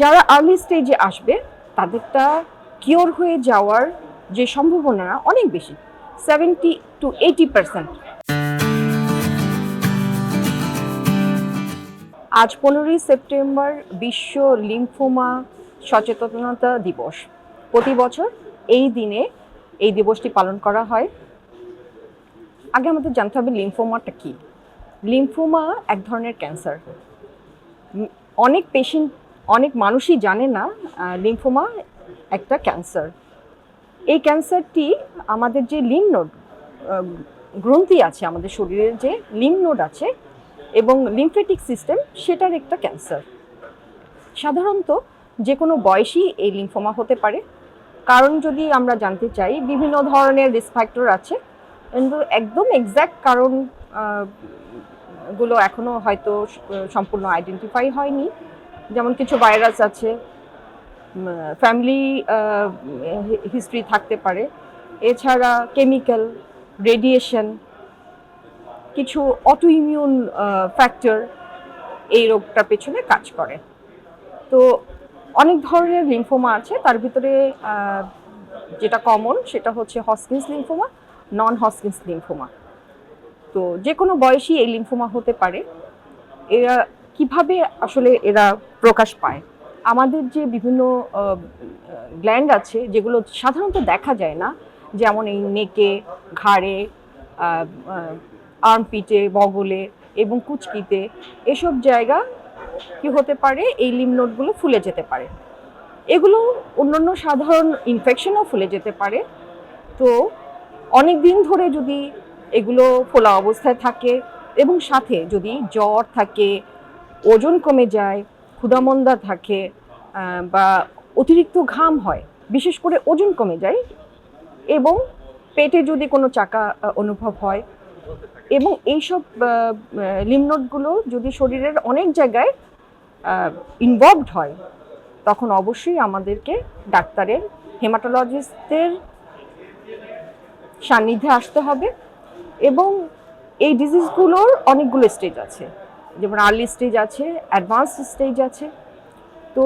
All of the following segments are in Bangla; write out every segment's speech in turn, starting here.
যারা আর্লি স্টেজে আসবে, তাদেরটা কিওর হয়ে যাওয়ার যে সম্ভাবনা অনেক বেশি সেভেন্টি টু এইটি পার্সেন্ট আজ পনেরোই সেপ্টেম্বর বিশ্ব লিম্ফোমা সচেতনতা দিবস। প্রতি বছর এই দিনে এই দিবসটি পালন করা হয়। আগে আমাদের জানতে হবে লিম্ফোমাটা কী? লিম্ফোমা এক ধরনের ক্যান্সার অনেক পেশেন্ট অনেক মানুষই জানে না লিম্ফোমা একটা ক্যান্সার এই ক্যান্সারটি আমাদের যে লিম নোড গ্রন্থি আছে, আমাদের শরীরের যে লিম নোড আছে এবং লিমফেটিক সিস্টেম সেটার একটা ক্যান্সার সাধারণত যে কোনো বয়সী এই লিম্ফোমা হতে পারে। কারণ যদি আমরা জানতে চাই, বিভিন্ন ধরনের রিস্ক ফ্যাক্টর আছে। কিন্তু একদম এক্স্যাক্ট কারণগুলো এখনও হয়তো সম্পূর্ণ আইডেন্টিফাই হয়নি। যেমন কিছু ভাইরাস আছে ফ্যামিলি হিস্ট্রি থাকতে পারে। এছাড়া কেমিক্যাল রেডিয়েশন কিছু অটো ইমিউন ফ্যাক্টর এই রোগটার পেছনে কাজ করে। তো অনেক ধরনের লিম্ফোমা আছে, তার ভিতরে যেটা কমন সেটা হচ্ছে হসকিন্স লিম্ফোমা নন হসকিন্স লিম্ফোমা তো যে কোনো বয়সী এই লিম্ফোমা হতে পারে। এরা কীভাবে আসলে এরা প্রকাশ পায়? আমাদের যে বিভিন্ন গ্ল্যান্ড আছে, যেগুলো সাধারণত দেখা যায় না, যেমন এই নেকে, ঘাড়ে আর্মপিটে বগলে এবং কুচকিতে, এসব জায়গা কি হতে পারে? এই লিমনোডগুলো ফুলে যেতে পারে। এগুলো অন্যান্য সাধারণ ইনফেকশনও ফুলে যেতে পারে। তো অনেক দিন ধরে যদি এগুলো ফোলা অবস্থায় থাকে এবং সাথে যদি জ্বর থাকে ওজন কমে যায় ক্ষুদামন্দা থাকে বা অতিরিক্ত ঘাম হয়, বিশেষ করে ওজন কমে যায় এবং পেটে যদি কোনো চাকা অনুভব হয় এবং এইসব লিমনোটগুলো যদি শরীরের অনেক জায়গায় ইনভলভড হয়, তখন অবশ্যই আমাদেরকে ডাক্তারের হেমাটোলজিস্টের সান্নিধ্যে আসতে হবে এবং এই ডিজিজগুলোর অনেকগুলো স্টেজ আছে। যেমন আর্লি স্টেজ আছে অ্যাডভান্স স্টেজ আছে। তো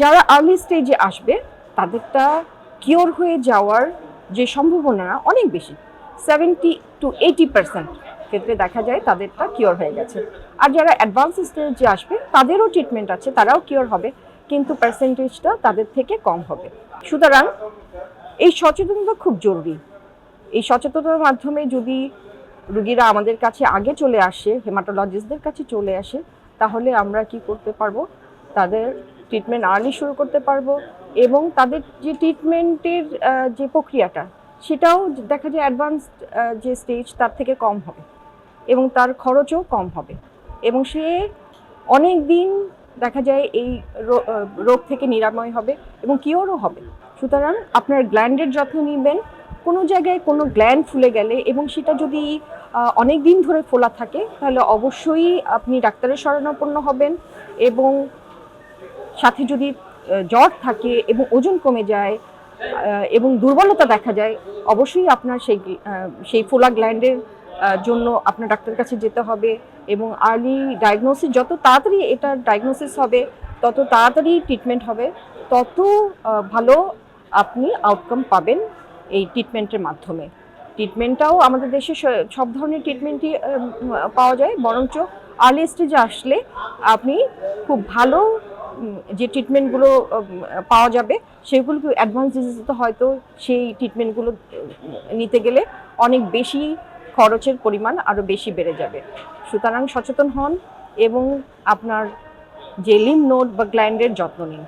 যারা আর্লি স্টেজে আসবে, তাদেরটা কিওর হয়ে যাওয়ার যে সম্ভাবনা অনেক বেশি। সেভেন্টি টু এইটি পার্সেন্ট ক্ষেত্রে দেখা যায় তাদেরটা কিওর হয়ে গেছে। আর যারা অ্যাডভান্স স্টেজে আসবে, তাদেরও ট্রিটমেন্ট আছে, তারাও কিওর হবে, কিন্তু পার্সেন্টেজটা তাদের থেকে কম হবে। সুতরাং এই সচেতনতা খুব জরুরি। এই সচেতনতার মাধ্যমে যদি রুগীরা আমাদের কাছে আগে চলে আসে, হেমাটোলজিস্টদের কাছে চলে আসে, তাহলে আমরা কি করতে পারব? তাদের ট্রিটমেন্ট আর্লি শুরু করতে পারব এবং তাদের যে ট্রিটমেন্টের যে প্রক্রিয়াটা, সেটাও দেখা যায় অ্যাডভান্স যে স্টেজ তার থেকে কম হবে এবং তার খরচও কম হবে এবং সে অনেক দিন দেখা যায় এই রোগ থেকে নিরাময় হবে এবং কিওরও হবে। সুতরাং আপনার গ্ল্যান্ডের যত্ন নেবেন কোনো জায়গায় কোনো গ্ল্যান্ড ফুলে গেলে এবং সেটা যদি অনেক দিন ধরে ফোলা থাকে, তাহলে অবশ্যই আপনি ডাক্তারের শরণাপন্ন হবেন এবং সাথে যদি জ্বর থাকে এবং ওজন কমে যায় এবং দুর্বলতা দেখা যায়, অবশ্যই আপনার সেই সেই ফোলা গ্ল্যান্ডের জন্য আপনার ডাক্তারের কাছে যেতে হবে এবং আর্লি ডায়াগনোসিস যত তাড়াতাড়ি এটা ডায়াগনোসিস হবে, তত তাড়াতাড়ি ট্রিটমেন্ট হবে, তত ভালো আপনি আউটকাম পাবেন। এই ট্রিটমেন্টের মাধ্যমে। ট্রিটমেন্টটাও আমাদের দেশে সব ধরনের ট্রিটমেন্টই পাওয়া যায়, বরঞ্চ আর্লি স্টেজে আসলে আপনি খুব ভালো যে ট্রিটমেন্টগুলো পাওয়া যাবে, সেগুলো অ্যাডভান্স ডিজিজে হয়তো সেই ট্রিটমেন্টগুলো নিতে গেলে অনেক বেশি খরচের পরিমাণ আরও বেশি বেড়ে যাবে। সুতরাং সচেতন হন এবং আপনার যে লিম নোট বা গ্ল্যান্ডের যত্ন নিন।